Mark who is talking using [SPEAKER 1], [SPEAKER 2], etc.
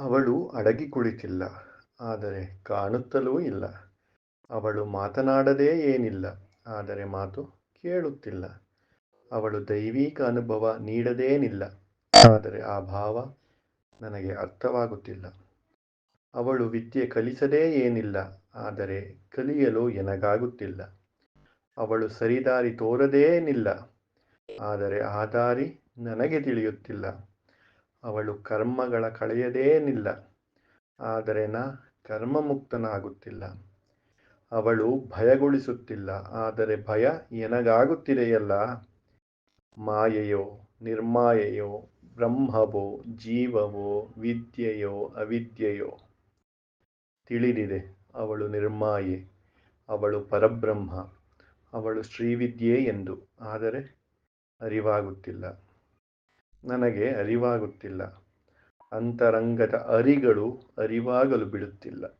[SPEAKER 1] ಅವಳು ಅಡಗಿ ಕುಳಿತಿಲ್ಲ ಆದರೆ ಕಾಣುತ್ತಲೂ ಇಲ್ಲ. ಅವಳು ಮಾತನಾಡದೇ ಏನಿಲ್ಲ, ಆದರೆ ಮಾತು ಕೇಳುತ್ತಿಲ್ಲ. ಅವಳು ದೈವಿಕ ಅನುಭವ ನೀಡದೇನಿಲ್ಲ, ಆದರೆ ಆ ಭಾವ ನನಗೆ ಅರ್ಥವಾಗುತ್ತಿಲ್ಲ. ಅವಳು ವಿದ್ಯೆ ಕಲಿಸದೇ ಏನಿಲ್ಲ, ಆದರೆ ಕಲಿಯಲು ಎನಗಾಗುತ್ತಿಲ್ಲ. ಅವಳು ಸರಿದಾರಿ ತೋರದೇನಿಲ್ಲ, ಆದರೆ ಆ ದಾರಿ ನನಗೆ ತಿಳಿಯುತ್ತಿಲ್ಲ. ಅವಳು ಕರ್ಮಗಳ ಕಳೆಯದೇನಿಲ್ಲ ಆದರೆ ನಾ ಕರ್ಮಮುಕ್ತನಾಗುತ್ತಿಲ್ಲ. ಅವಳು ಭಯಗೊಳಿಸುತ್ತಿಲ್ಲ. ಆದರೆ ಭಯ ಎನಗಾಗುತ್ತಿದೆಯಲ್ಲ? ಮಾಯೆಯೋ, ನಿರ್ಮಾಯೆಯೋ, ಬ್ರಹ್ಮವೋ, ಜೀವವೋ, ವಿದ್ಯೆಯೋ, ಅವಿದ್ಯೆಯೋ? ತಿಳಿದಿದೆ, ಅವಳು ನಿರ್ಮಾಯೆ. ಅವಳು ಪರಬ್ರಹ್ಮ. ಅವಳು ಶ್ರೀವಿದ್ಯೆ ಎಂದು. ಆದರೆ ಅರಿವಾಗುತ್ತಿಲ್ಲ. ನನಗೆ ಅರಿವಾಗುತ್ತಿಲ್ಲ. ಅಂತರಂಗದ ಅರಿಗಳು ಅರಿವಾಗಲು ಬಿಡುತ್ತಿಲ್ಲ.